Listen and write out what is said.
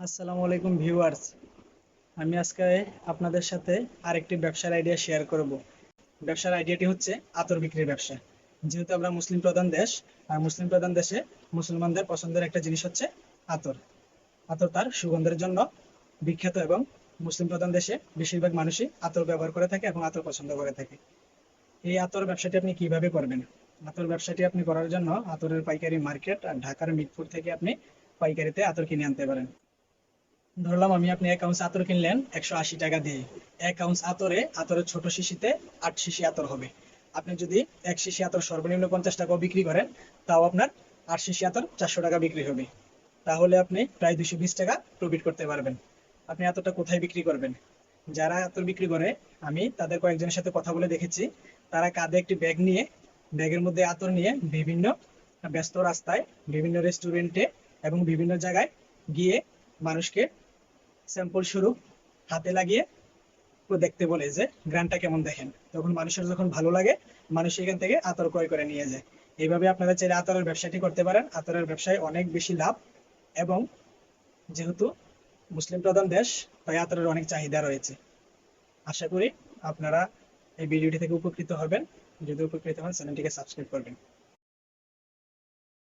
আসসালামু আলাইকুম ভিউয়ার্স। আমি আজকে আপনাদের সাথে আরেকটি ব্যবসার আইডিয়া শেয়ার করব। ব্যবসার আইডিয়াটি হচ্ছে আতর বিক্রির ব্যবসা। যেহেতু আমরা মুসলিম প্রধান দেশ, আর মুসলিম প্রধান দেশে মুসলমানদের পছন্দের একটা জিনিস হচ্ছে আতর। আতর তার সুগন্ধের জন্য বিখ্যাত এবং মুসলিম প্রধান দেশে বেশিরভাগ মানুষই আতর ব্যবহার করে থাকে এবং আতর পছন্দ করে থাকে। এই আতর ব্যবসাটি আপনি কীভাবে করবেন? আতর ব্যবসাটি আপনি করার জন্য আতরের পাইকারি মার্কেট আর ঢাকার মিরপুর থেকে আপনি পাইকারিতে আতর কিনে আনতে পারেন। ধরলাম আমি আপনি এক আউন্স আতর কিনলেন একশো আশি টাকা দিয়ে। এক আউন্স আতরে, আতরের ছোট শিশিতে আট শিশি আতর হবে। আপনি যদি এক শিশি আতর সর্বনিম্ন পঞ্চাশ টাকাও বিক্রি করেন, তাও আপনার আট শিশি আতর চারশো টাকা বিক্রি হবে। তাহলে আপনি প্রায় দুশো বিশ টাকা প্রফিট করতে পারবেন। আপনি আতরটা কোথায় বিক্রি করবেন? যারা আতর বিক্রি করে, আমি তাদের কয়েকজনের সাথে কথা বলে দেখেছি। তারা কাঁধে একটি ব্যাগ নিয়ে, ব্যাগের মধ্যে আতর নিয়ে বিভিন্ন ব্যস্ত রাস্তায়, বিভিন্ন রেস্টুরেন্টে এবং বিভিন্ন জায়গায় গিয়ে মানুষকে স্যাম্পল স্বরূপ হাতে লাগিয়ে দেখতে বলে যে গ্রানটা কেমন দেখেন। তখন মানুষের যখন ভালো লাগে, মানুষ এখান থেকে আতর ক্রয় করে নিয়ে যায়। এইভাবে আপনারা চাইলে আতরের ব্যবসাটি করতে পারেন। আতরের ব্যবসায় অনেক বেশি লাভ এবং যেহেতু মুসলিম প্রধান দেশ, তাই আতরের অনেক চাহিদা রয়েছে। আশা করি আপনারা এই ভিডিওটি থেকে উপকৃত হবেন। যদি উপকৃত হন, চ্যানেলটিকে সাবস্ক্রাইব করবেন।